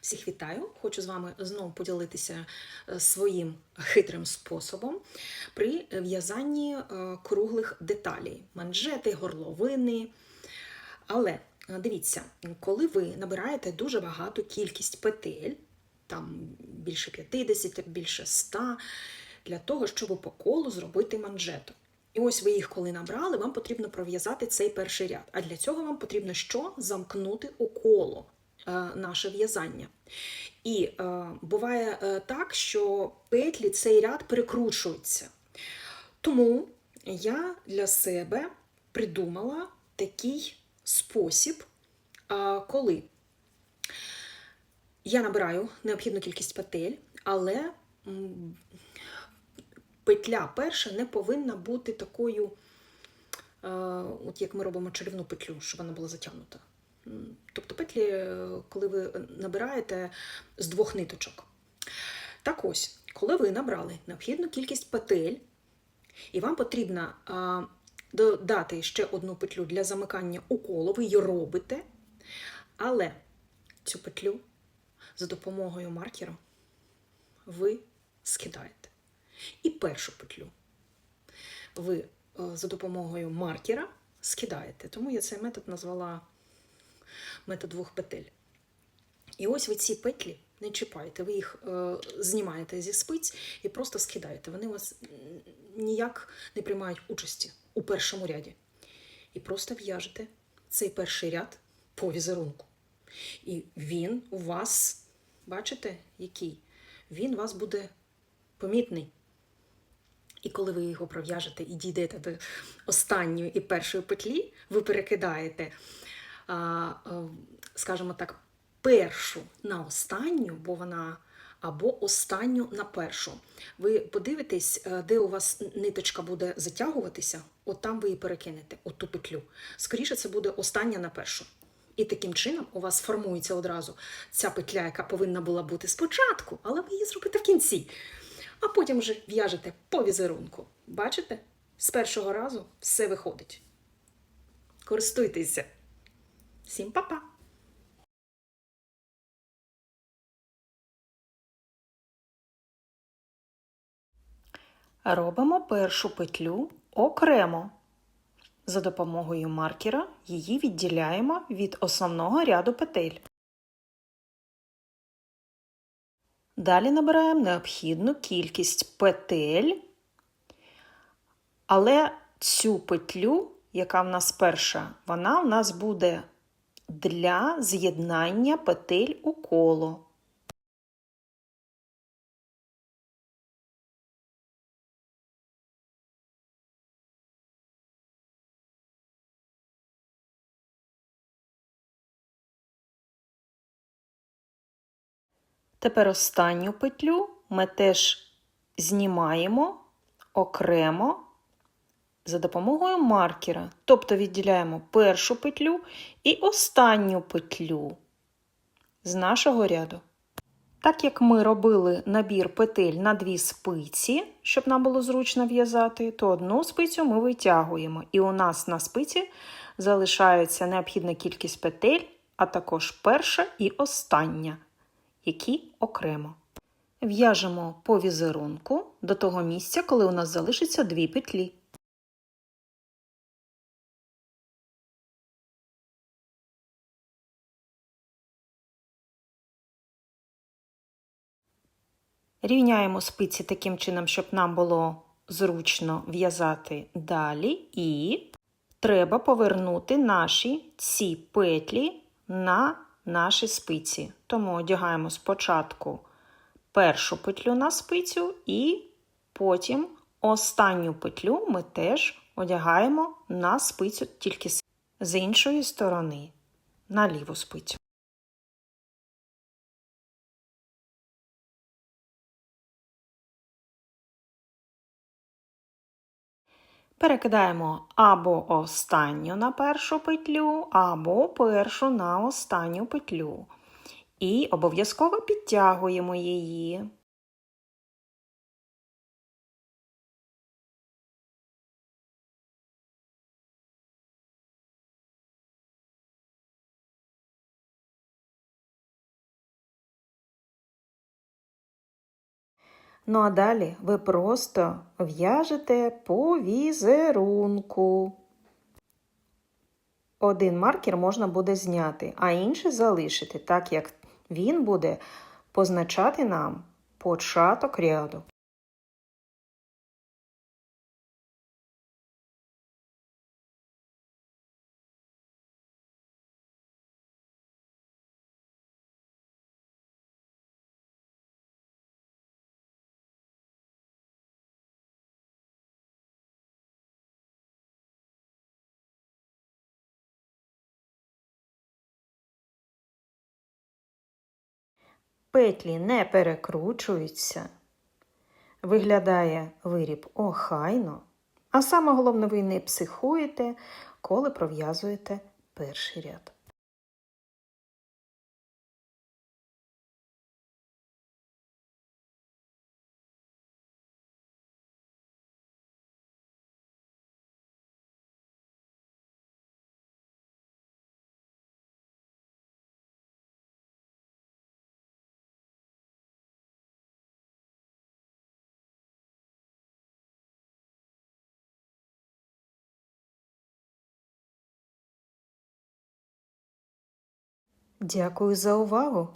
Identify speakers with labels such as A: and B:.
A: Всіх вітаю! Хочу з вами знову поділитися е, своїм хитрим способом при в'язанні е, круглих деталей, манжети, горловини. Але е, дивіться, коли ви набираєте дуже багату кількість петель, там більше 50, більше 100, для того, щоб по колу зробити манжету. І ось ви їх, коли набрали, вам потрібно пров'язати цей перший ряд. А для цього вам потрібно що? Замкнути у коло наше в'язання. І е, буває е, так, що петлі цей ряд перекручуються. Тому я для себе придумала такий спосіб, е, коли я набираю необхідну кількість петель, але петля перша не повинна бути такою, е, от як ми робимо чарівну петлю, щоб вона була затягнута. Тобто петлі, е, коли ви набираєте з двох ниточок. Так ось, коли ви набрали необхідну кількість петель, і вам потрібно додати ще одну петлю для замикання у коло, ви її робите, але цю петлю за допомогою маркера ви скидаєте. І першу петлю ви е, за допомогою маркера скидаєте. Тому я цей метод назвала метод двох петель. І ось ви ці петлі не чіпаєте, ви їх е, знімаєте зі спиць і просто скидаєте. Вони у вас ніяк не приймають участі у першому ряді. І просто в'яжете цей перший ряд по візерунку. І він у вас, бачите, який? Він у вас буде помітний. І коли ви його пров'яжете і дійдете до останньої і першої петлі, ви перекидаєте, скажімо так, першу на останню, бо вона або останню на першу. Ви подивитесь, е, де у вас ниточка буде затягуватися, от там ви її перекинете, от ту петлю. Скоріше, це буде остання на першу. І таким чином у вас формується одразу ця петля, яка повинна була бути спочатку, але ви її зробите в кінці. А потім вже в'яжете по візерунку. Бачите? З першого разу все виходить. Користуйтеся. Всім па-па! Робимо першу петлю окремо. За допомогою маркера її відділяємо від основного ряду петель. Далі набираємо необхідну кількість петель, але цю петлю, яка в нас перша, вона в нас буде для з'єднання петель у коло. Тепер останню петлю ми теж знімаємо окремо за допомогою маркера, тобто відділяємо першу петлю і останню петлю з нашого ряду. Так як ми робили набір петель на дві спиці, щоб нам було зручно в'язати, то одну спицю ми витягуємо, і у нас на спиці залишається необхідна кількість петель, а також перша і остання які окремо. В'яжемо по візерунку до того місця, коли у нас залишиться дві петлі. Рівняємо спиці таким чином, щоб нам було зручно в'язати далі, і треба повернути наші ці петлі на наші спиці. Тому одягаємо спочатку першу петлю на спицю, і потім останню петлю ми теж одягаємо на спицю тільки з іншої сторони, на ліву спицю. Перекидаємо або останню на першу петлю, або першу на останню петлю. І обов'язково підтягуємо її.
B: Ну а далі ви просто в'яжете по візерунку. Один маркер можна буде зняти, а інший залишити, так як він буде позначати нам початок ряду. Петлі не перекручуються. Виглядає виріб охайно. А саме головне, ви не психуєте, коли пров'язуєте перший ряд. Дякую за увагу!